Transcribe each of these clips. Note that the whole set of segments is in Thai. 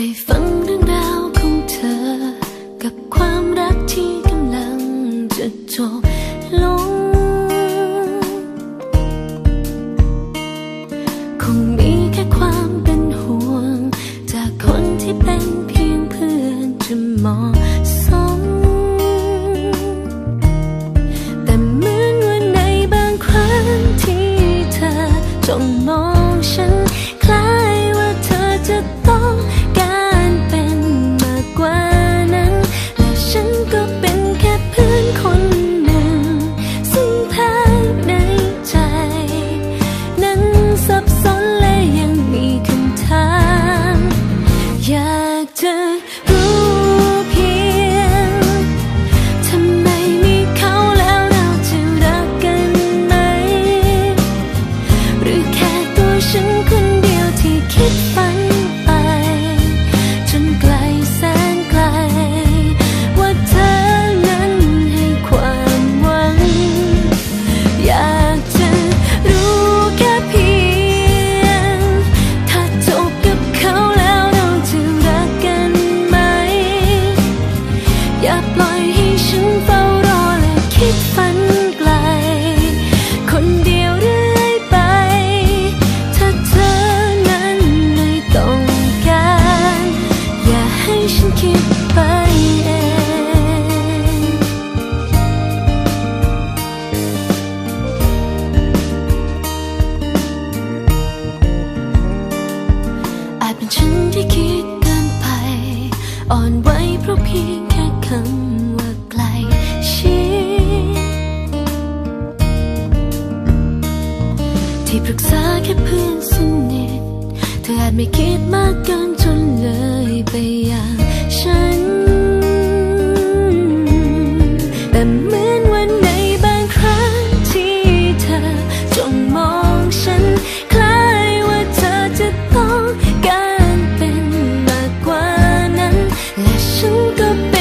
ได้ฟังเรื่องราวของเธอ กับความรักที่กำลังจะจบลง คงมีแค่ความเป็นห่วง จากคนที่เป็นเพื่อนจะมอง night อ่อนไหวเพราะเพียงแค่คำว่าไกลชิดที่ปรึกษาแค่เพื่อนสนิทเธออาจไม่คิดมากเกินจนเลย up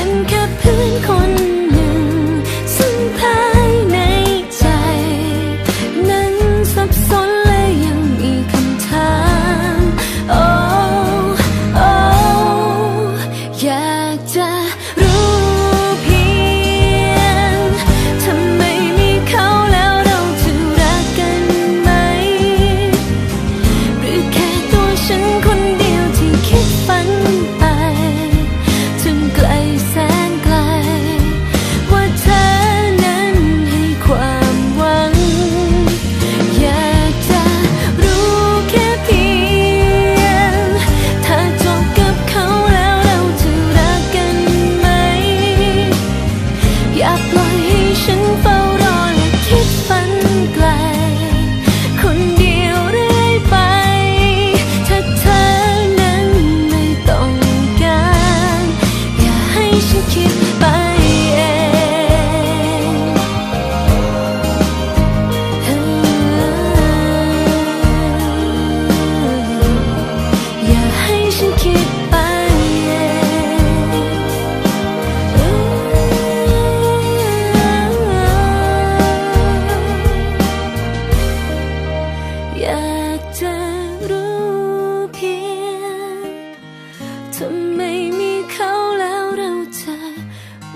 ถ้าไม่มีเขาแล้วเราจะ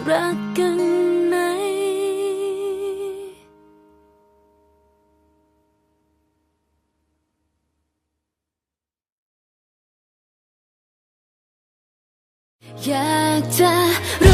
รักกันไหม อยากจะ